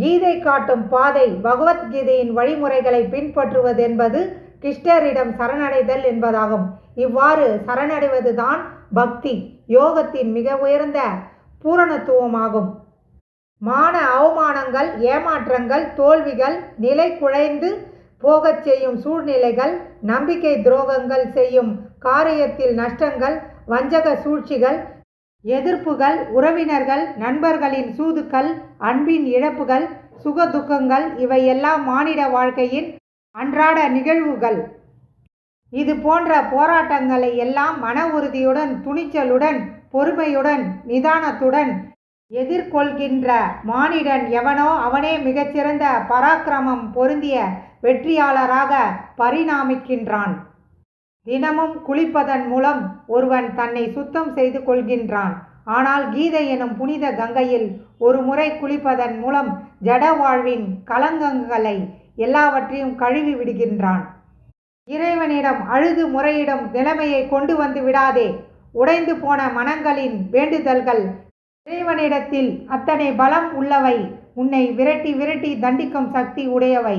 கீதை காட்டும் பாதை பகவத்கீதையின் வழிமுறைகளை பின்பற்றுவது என்பது கிருஷ்ணரிடம் சரணடைதல் என்பதாகும். இவ்வாறு சரணடைவதுதான் பக்தி யோகத்தின் மிக உயர்ந்த பூரணத்துவமாகும். மான அவமானங்கள் ஏமாற்றங்கள் தோல்விகள் நிலை குழைந்து போகச் செய்யும் சூழ்நிலைகள் நம்பிக்கை துரோகங்கள் செய்யும் காரியத்தில் நஷ்டங்கள் வஞ்சக சூழ்ச்சிகள் எதிர்ப்புகள் உறவினர்கள் நண்பர்களின் சூதுக்கள் அன்பின் இழப்புகள் சுக துக்கங்கள் இவையெல்லாம் மானிட வாழ்க்கையின் அன்றாட நிகழ்வுகள். இது போன்ற போராட்டங்களை எல்லாம் மன உறுதியுடன் துணிச்சலுடன் பொறுமையுடன் நிதானத்துடன் எதிர்கொள்கின்ற மானிடன் எவனோ அவனே மிகச்சிறந்த பராக்கிரமம் பொருந்திய வெற்றியாளராக பரிணாமிக்கின்றான். தினமும் குளிப்பதன் மூலம் ஒருவன் தன்னை சுத்தம் செய்து கொள்கின்றான். ஆனால் கீதை எனும் புனித கங்கையில் ஒரு முறை குளிப்பதன் மூலம் ஜட வாழ்வின் கலங்கங்களை எல்லாவற்றையும் கழுவி விடுகின்றான். இறைவனிடம் அழுது முறையிடும் நிலைமையை கொண்டு வந்து விடாதே. உடைந்து போன மனங்களின் வேண்டுதல்கள் இறைவனிடத்தில் அத்தனை பலம் உள்ளவை. உன்னை விரட்டி விரட்டி தண்டிக்கும் சக்தி உடையவை.